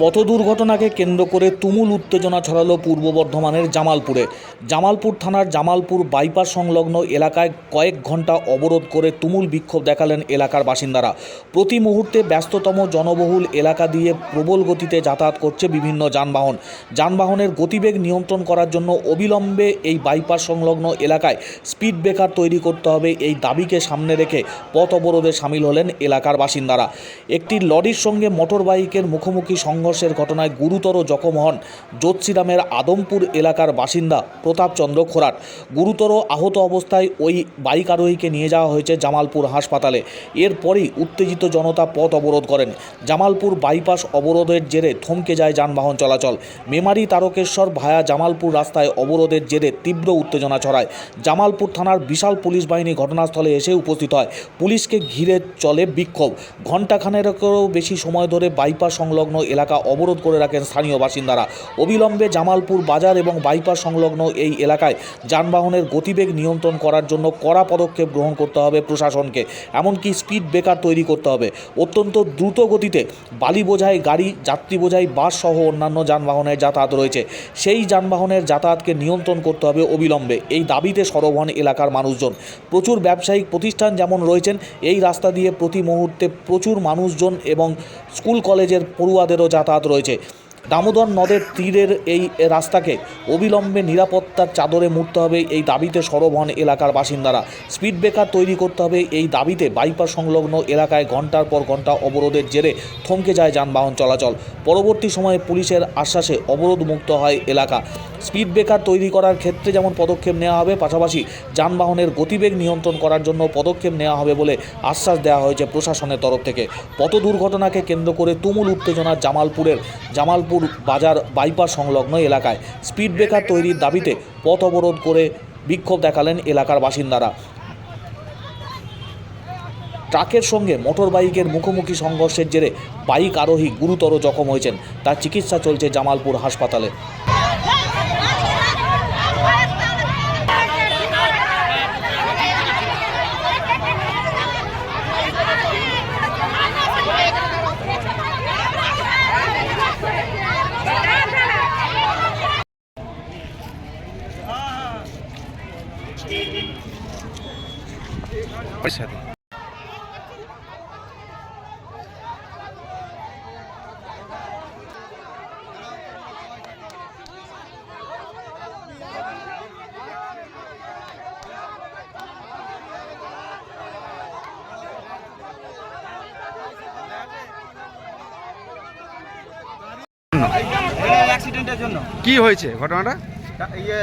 পথ দুর্ঘটনাকে কেন্দ্র করে তুমুল উত্তেজনা ছড়ালো পূর্ব বর্ধমানের জামালপুরে। জামালপুর থানার জামালপুর বাইপাস সংলগ্ন এলাকায় কয়েক ঘণ্টা অবরোধ করে তুমুল বিক্ষোভ দেখালেন এলাকার বাসিন্দারা। প্রতি মুহূর্তে ব্যস্ততম জনবহুল এলাকা দিয়ে প্রবল গতিতে যাতায়াত করছে বিভিন্ন যানবাহন। যানবাহনের গতিবেগ নিয়ন্ত্রণ করার জন্য অবিলম্বে এই বাইপাস সংলগ্ন এলাকায় স্পিড ব্রেকার তৈরি করতে হবে। এই দাবিকে সামনে রেখে পথ অবরোধে সামিল হলেন এলাকার বাসিন্দারা। একটি লরির সঙ্গে মোটর বাইকের মুখোমুখি সংঘর্ষের ঘটনায় গুরুতর জখম হন যোৎসিরামের আদমপুর এলাকার বাসিন্দা প্রতাপচন্দ্র খোরাট। গুরুতর আহত অবস্থায় ওই বাইক আরোহীকে নিয়ে যাওয়া হয়েছে জামালপুর হাসপাতালে। এরপরই উত্তেজিত জনতা পথ অবরোধ করেন। জামালপুর বাইপাস অবরোধের জেরে থমকে যায় যানবাহন চলাচল। মেমারি তারকেশ্বর ভায়া জামালপুর রাস্তায় অবরোধের জেরে তীব্র উত্তেজনা ছড়ায়। জামালপুর থানার বিশাল পুলিশ বাহিনী ঘটনাস্থলে এসে উপস্থিত হয়। পুলিশকে ঘিরে চলে বিক্ষোভ। ঘণ্টাখানেকেরও বেশি সময় ধরে বাইপাস সংলগ্ন এলাকা অবরোধ করে রাখেন স্থানীয় বাসিন্দারা। অবিলম্বে জামালপুর বাজার এবং বাইপাস সংলগ্ন এই এলাকায় যানবাহনের গতিবেগ নিয়ন্ত্রণ করার জন্য কড়া পদক্ষেপ গ্রহণ করতে হবে প্রশাসনকে। এমনকি স্পিড ব্রেকার তৈরি করতে হবে। অত্যন্ত দ্রুত গতিতে বালি বোঝাই, গাড়ি, যাত্রী বোঝাই, বাস সহ অন্যান্য যানবাহনের যাতায়াত রয়েছে। সেই যানবাহনের যাতায়াতকে নিয়ন্ত্রণ করতে হবে অবিলম্বে। এই দাবিতে সরব হন এলাকার মানুষজন। প্রচুর ব্যবসায়িক প্রতিষ্ঠান যেমন রয়েছেন, এই রাস্তা দিয়ে প্রতি মুহূর্তে প্রচুর মানুষজন এবং স্কুল, কলেজের পড়ুয়াদেরও যাতায়াত রয়েছে। দামোদর নদের তীরের এই রাস্তাকে অবিলম্বে নিরাপত্তার চাদরে মুড়তে হবে এই দাবিতে সরব হন এলাকার বাসিন্দারা। স্পিড ব্রেকার তৈরি করতে হবে এই দাবিতে বাইপাস সংলগ্ন এলাকায় ঘণ্টার পর ঘণ্টা অবরোধের জেরে থমকে যায় যানবাহন চলাচল। পরবর্তী সময়ে পুলিশের আশ্বাসে অবরোধ মুক্ত হয় এলাকা। স্পিড ব্রেকার তৈরি করার ক্ষেত্রে যেমন পদক্ষেপ নেওয়া হবে, পাশাপাশি যানবাহনের গতিবেগ নিয়ন্ত্রণ করার জন্য পদক্ষেপ নেওয়া হবে বলে আশ্বাস দেওয়া হয়েছে প্রশাসনের তরফ থেকে। পথ দুর্ঘটনাকে কেন্দ্র করে তুমুল উত্তেজনা জামালপুরের জামালপুর বাজার বাইপাস সংলগ্ন এলাকায় স্পিড ব্রেকার তৈরির দাবিতে পথ অবরোধ করে বিক্ষোভ দেখালেন এলাকার বাসিন্দারা। ট্রাকের সঙ্গে মোটর বাইকের মুখোমুখি সংঘর্ষের জেরে বাইক আরোহী গুরুতর জখম হয়েছেন। তার চিকিৎসা চলছে জামালপুর হাসপাতালে। সাথে কি হয়েছে ঘটনাটা? ইয়ে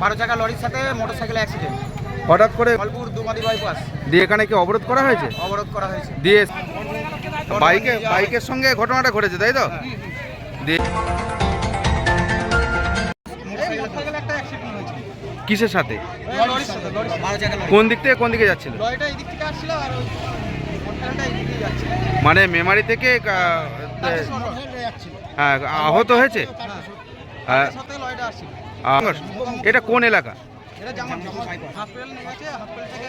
বারো চাকা লরির সাথে মোটর সাইকেল অ্যাক্সিডেন্ট হঠাৎ করে বাইপাস দিয়ে এখানে কি অবরোধ করা হয়েছে? অবরোধ করা হয়েছে। দিয়ে বাইকে বাইকের সঙ্গে ঘটনাটা ঘটেছে তাই তো? দিয়ে মোটরসাইকেল একটা অ্যাক্সিডেন্ট হয়েছে। কিসের সাথে? কোন দিক থেকে কোন দিকে যাচ্ছিল? লরিটা এই দিক থেকে আসছিল আর ওই মোটরসাইকেলটা এই দিকে যাচ্ছে মানে মেমারি থেকে হ্যাঁ আহত হয়েছে? হ্যাঁ, এটা কোন এলাকা? এটা যেমন হাসপাতাল নিয়ে গেছে হাসপাতাল থেকে